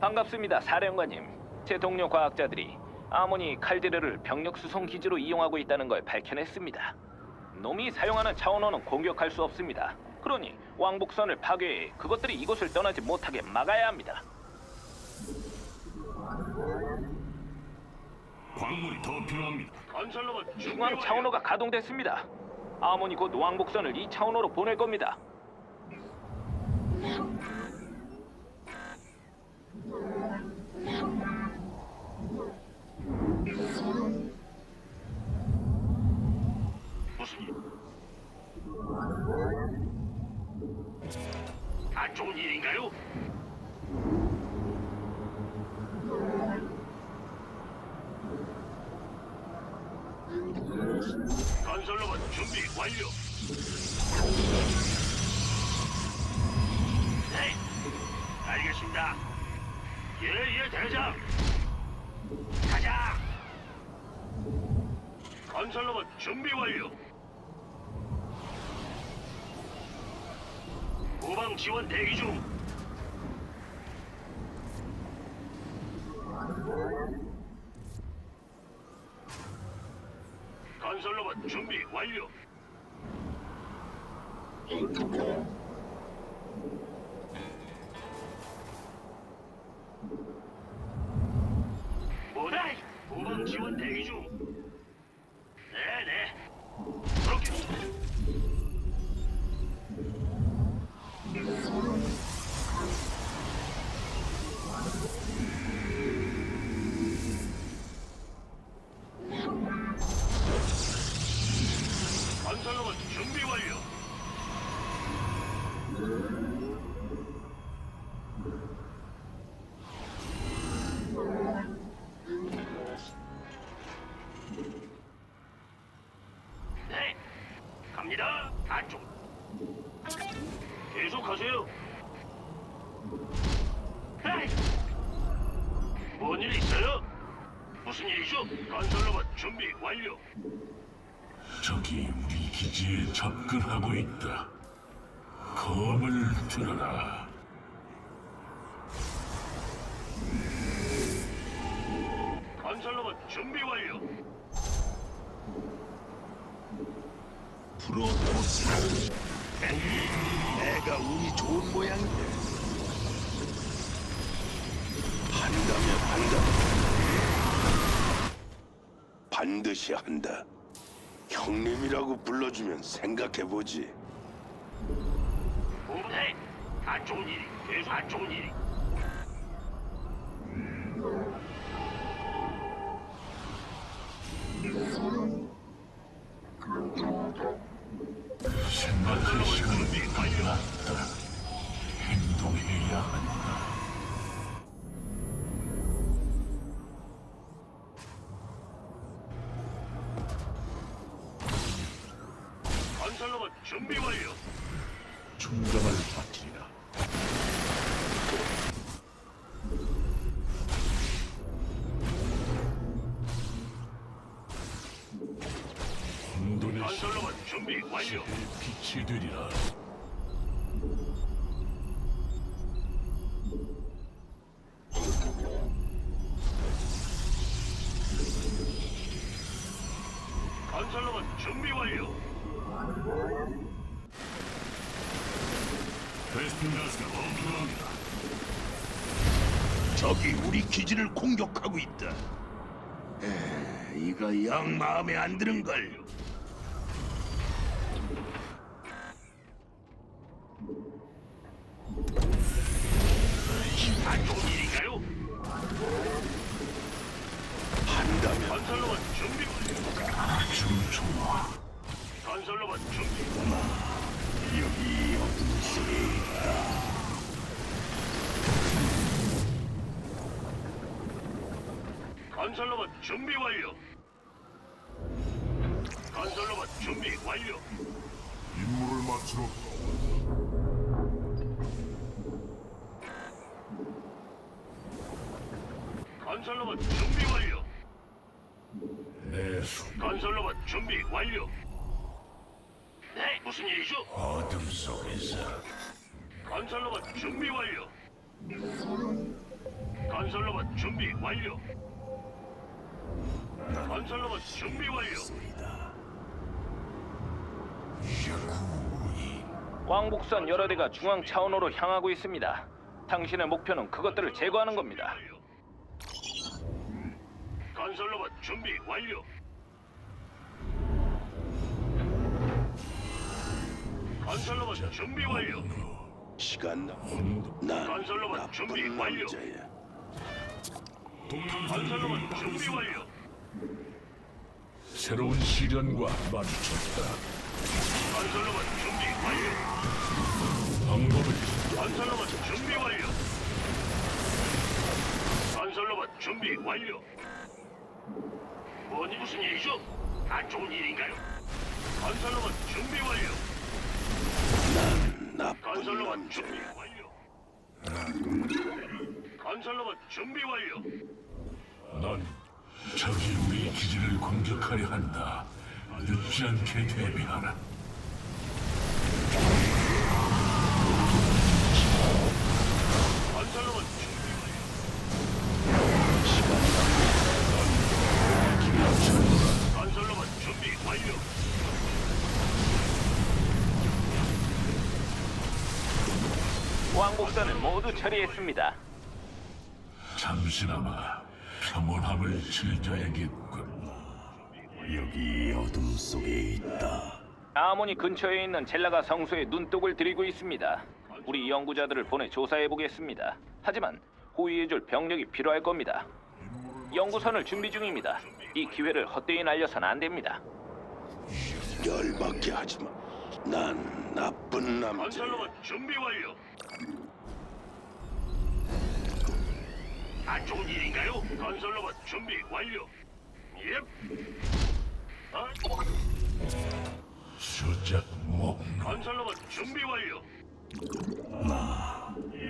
반갑습니다, 사령관님. 제 동료 과학자들이 아모니 칼데르를 병력 수송 기지로 이용하고 있다는 걸 밝혀냈습니다. 놈이 사용하는 차원호는 공격할 수 없습니다. 그러니 왕복선을 파괴해 그것들이 이곳을 떠나지 못하게 막아야 합니다. 광물이 더 필요합니다. 건설로봇 준비 중앙. 차원호가 가동됐습니다. 아모니 곧 왕복선을 이 차원호로 보낼 겁니다. 안 좋은 일인가요? 건설로봇 준비 완료. 네, 알겠습니다. 예, 예, 대장. 가자. 건설로봇 준비 완료. 후방 지원 대기 중. 건설 로봇 준비 완료. 뭐다? 후방 지원 대기 중. 하세요. 뭔일 있어요? 무슨 일이죠? 건설로봇 준비 완료. 적이 우리 기지에 접근하고 있다. 검을 들어라. 건설로봇 준비 완료. 프로토스 내가 운이 좋은 모양이야 한다면 한다 반드시 한다. 형님이라고 불러주면 생각해보지. 네, 안 좋은 일이 계속 안 좋은 일이. 생 건설로봇 준비 완료. 충격을 받으리라. 혼돈의 건설로봇 준비 완료. 빛이 되리라. 기지를 공격하고 있다. 에, 이거 영 마음에 안 드는 걸 건설로봇 준비 완료. 내 손. 건설로봇 준비 완료. 네, 무슨 일이죠? 어둠 속에서 건설로봇 준비 완료. 건설로봇 준비 완료. 건설로봇 준비 완료. 왕복선 여러 대가 중앙 차원호로 향하고 있습니다. 당신의 목표는 그것들을 제거하는 겁니다. 건설로봇 준비 완료. 건설로봇 준비 완료. 시간 난 건설로봇 준비 나쁜 완료. 남자야. 건설로봇 준비 완료. 새로운 시련과 마주쳤다. 건설로봇 준비 완료. 방법을 건설로봇 준비 완료. 건설로봇 준비 완료. 뭐니 무슨 일이죠? 안 좋은 일인가요? 건설로봇 준비 완료. 건설로봇. 준비 완료. 건설로봇 준비 완료. 넌 적이 우리 기지를 공격하려 한다. 늦지 않게 대비하라. 모두 처리했습니다. 잠시나마 평온함을 즐겨야겠군. 여기 어둠 속에 있다. 아모니 근처에 있는 젤라가 성소에 눈독을 들이고 있습니다. 우리 연구자들을 보내 조사해 보겠습니다. 하지만 호위해줄 병력이 필요할 겁니다. 연구선을 준비 중입니다. 이 기회를 헛되이 날려선 안 됩니다. 열받게 하지 마. 난 나쁜 남자. 건설로봇 준비 완료. 안 좋은 일인가요? 건설로봇 준비 완료. 예. 아, 수작 목 건설로봇 준비 완료.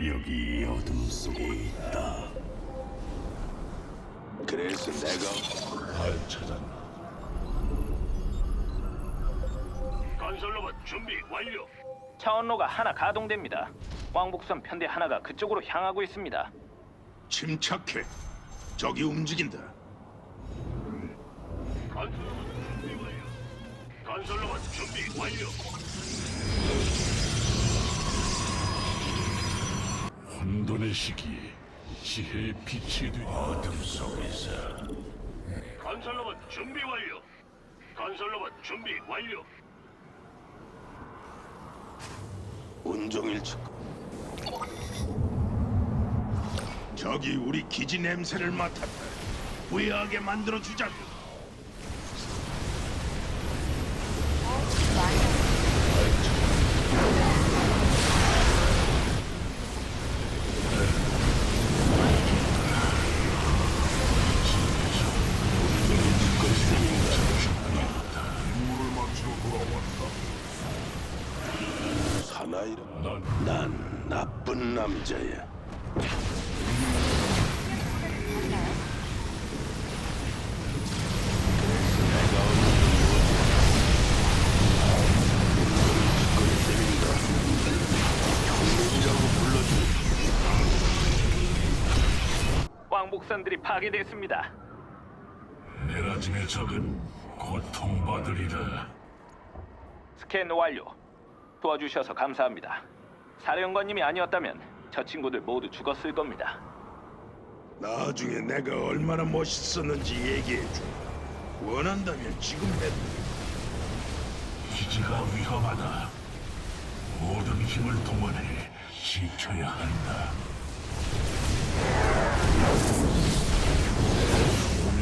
여기 어둠 속에 있다. 그래서 내가 발차단 건설로봇 준비 완료. 차원로가 하나 가동됩니다. 왕복선 편대 하나가 그쪽으로 향하고 있습니다. 침착해. 적이 움직인다. 건설로봇 준비 완료. 건설로봇 준비 완료. 혼돈의 시기 지혜의 빛이 되니 어둠 속에서 건설로봇 준비 완료. 건설로봇 준비 완료. 온종일 찾고. 적이 우리 기지 냄새를 맡았다. 후회하게 만들어 주자고. 선들이 파괴됐습니다. 내라짐의 적은 고통받으리라. 스캔 완료. 도와주셔서 감사합니다. 사령관님이 아니었다면 저 친구들 모두 죽었을 겁니다. 나중에 내가 얼마나 멋있었는지 얘기해줘. 원한다면 지금 해도 기지가 위험하다. 모든 힘을 동원해 지켜야 한다.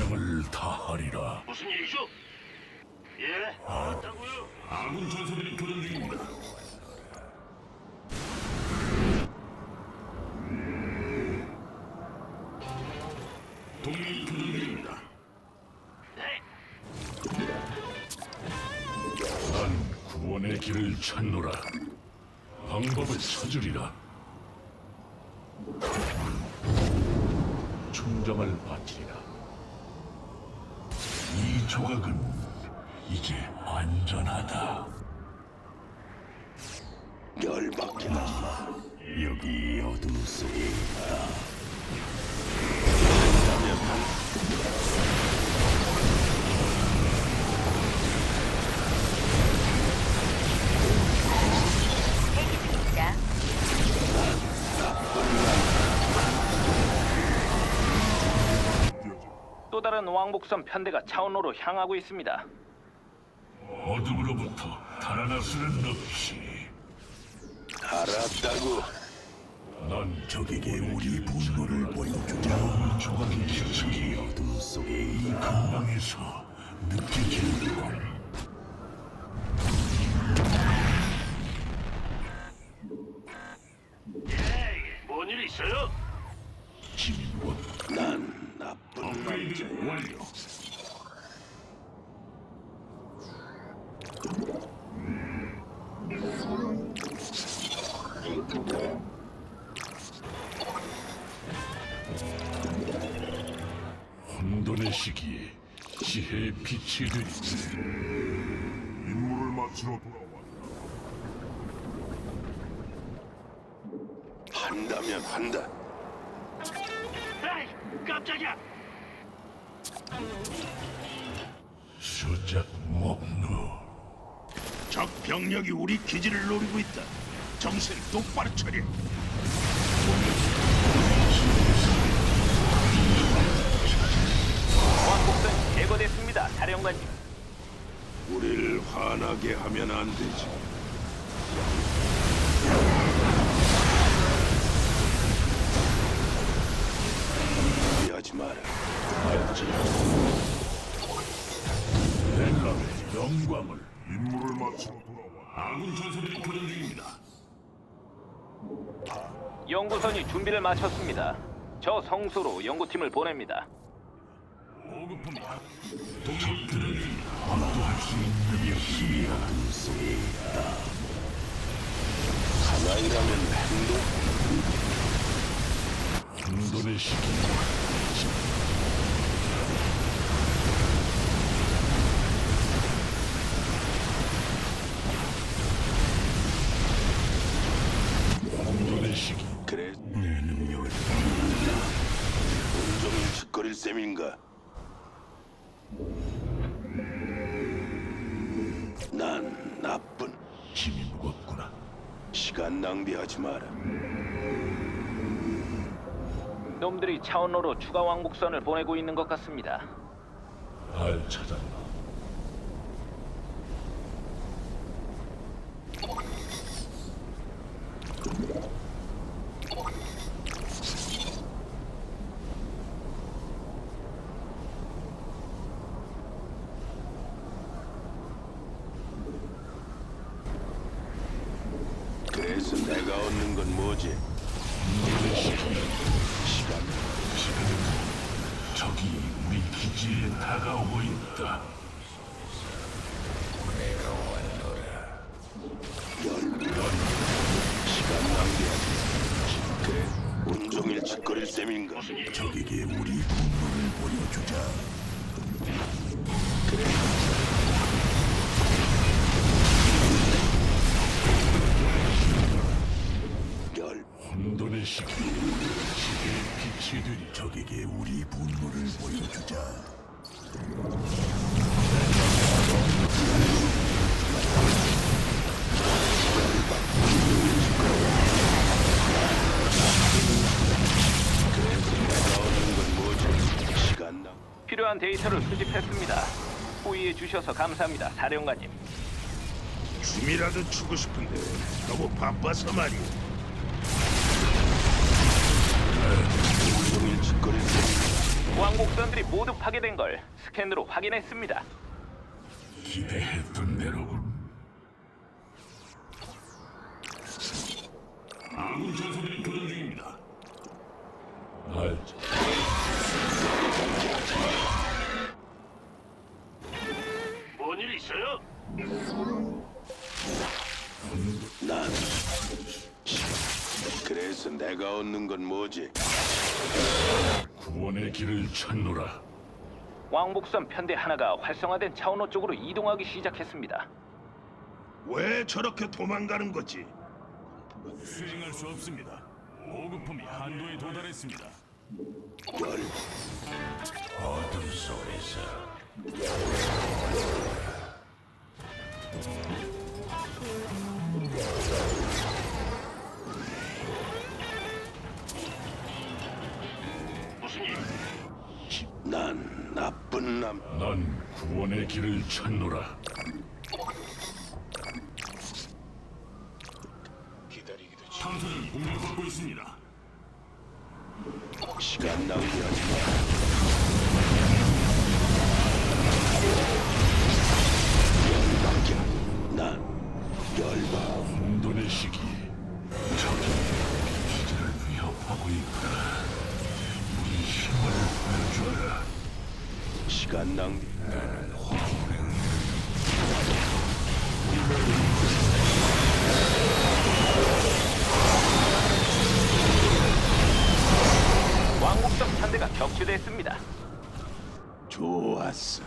소명을 다하리라. 무슨 일이죠? 예. 알았다고요. 아군 전사들이 교전 중입니다. 동맹이 교전 중입니다. 네. 난 구원의 길을 찾노라. 방법을 찾으리라. 정을 바치리라. 이 조각은 이제 안전하다. 열받게 나 여기 어둠 속에 있다. 또 다른 왕복선 편대가 차원로로 향하고 있습니다. 어둠으로부터 수는 없지. 알았다고. 넌 적에게 우리 분노를 보여주자. 조각의 기척이 어둠 속에 이 근방에서 느껴지는군. 예, 뭔일 있어요? 진원 난 나쁜 남자야. 완료. 혼돈의 시기에 지혜의 빛이 되리. 임무를 마치러 돌아왔다. 한다면 한다. 병력이 우리 기지를 노리고 있다. 정신 똑바로 차려. 왕복선 제거됐습니다, 사령관님. 우리를 화나게 하면 안 되지. 하지 마라. 알지. 넬라의 영광을 임무를 마치러 돌 아군 전사들이 교전 중입니다. 연구선이 준비를 마쳤습니다. 저 성소로 연구팀을 보냅니다. 보급품이 적들을 압도할 수 있는 힘이 어둠 속에 있다. 하나이라면 행동. 시기. 혼 하지 마라. 놈들이 차원로로 추가 왕복선을 보내고 있는 것 같습니다. 알 찾았나? 그래서 내가 얻는 건 뭐지? 혼돈의 시기. 시간. 시간은 적이 기지에 다가오고 있다. 시간 낭비하지. 그래 온종일 짓거릴 셈인가? 적에게 우리 분노를 보여주자. 열. 혼돈의 시기. 지혜의 빛이 되리. 적에게 우리 분노를 보여주자. 필요한 데이터를 수집했습니다. 호의해 주셔서 감사합니다, 사령관님. 춤이라도 추고 싶은데 너무 바빠서 말이야. 왕복선들이 모두 파괴된 걸 스캔으로 확인했습니다. 기대했던 대로군. 아군 전사들이 교전 중입니다. 알지. 뭔일 있어요? 난 그래서 내가 얻는 건 뭐지? 길을 찾노라. 왕복선 편대 하나가 활성화된 차원호 쪽으로 이동하기 시작했습니다. 왜 저렇게 도망가는 거지? 수행할 수 없습니다. 보급품이 한도에 도달했습니다. 남. 난 구원의 길을 찾노라. 기다리기도 지 탐사는 공격받고 있습니다. 시간 낭비하지 마. 열받게. 난 열받. 혼돈의 시기. 저기 기지를 위협하고. 우 시간 낭비. 왕복선 편대가 격추됐습니다. 좋았어.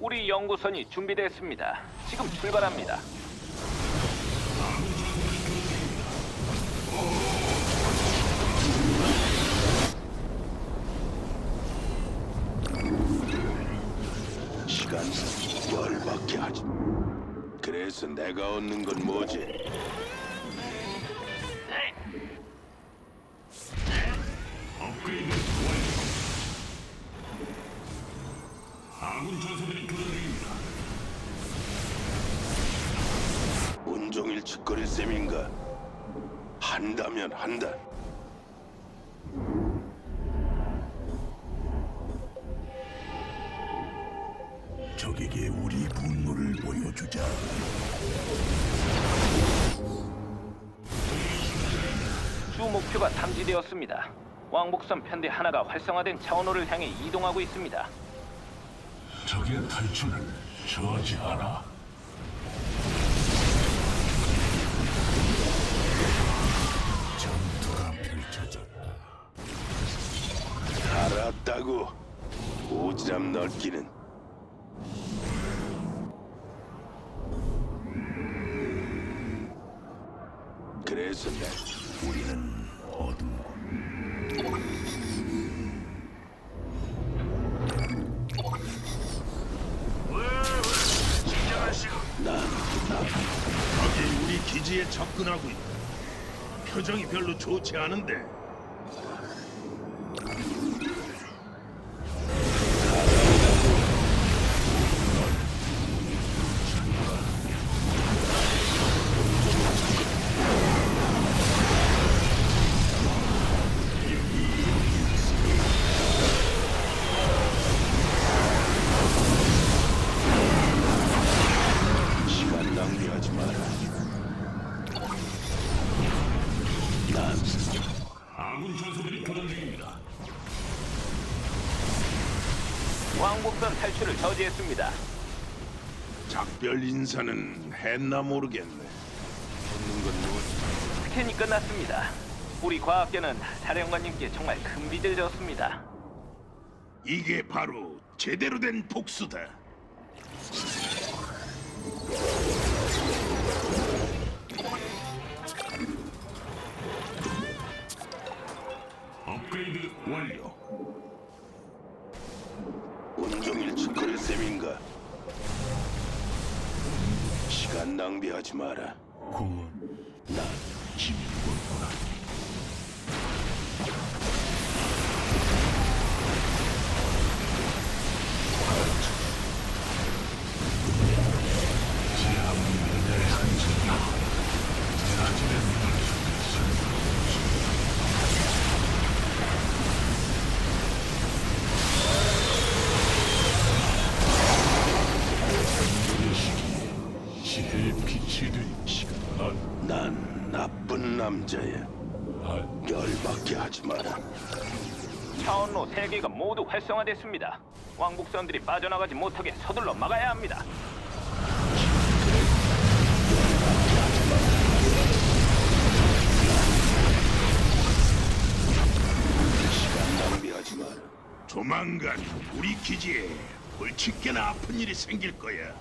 우리 연구선이 준비됐습니다. 지금 출발합니다. 그래서 내가 얻는 건 뭐지? 온종일 짓거릴 셈인가? 한다면 한다. 보여주자. 주 목표가 탐지되었습니다. 왕복선 편대 하나가 활성화된 차원호를 향해 이동하고 있습니다. 적의 탈출을 저지하라. 전투가 펼쳐졌다. 알았다고. 오지랖 넓기는. 않은데 인사는 했나 모르겠네. 얻는 건 무엇? 스캔이 끝났습니다. 우리 과학계는 사령관님께 정말 큰 빚을 졌습니다. 이게 바로 제대로 된 복수다. 업그레이드 완료. 온종일 짓거릴 셈인가? 시간 낭비하지 마라. 공원 난 힘이 활성화됐습니다. 왕복선들이 빠져나가지 못하게 서둘러 막아야 합니다. 시간 낭비하지 마라. 조만간 우리 기지에 골칫게나 아픈 일이 생길 거야.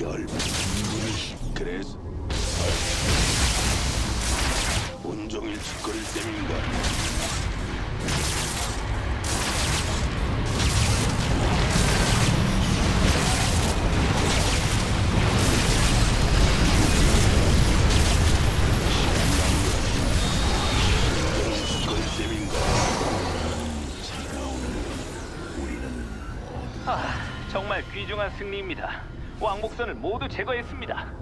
열. 그래서 온종일 짓거릴 셈인가? 귀중한 승리입니다. 왕복선을 모두 제거했습니다.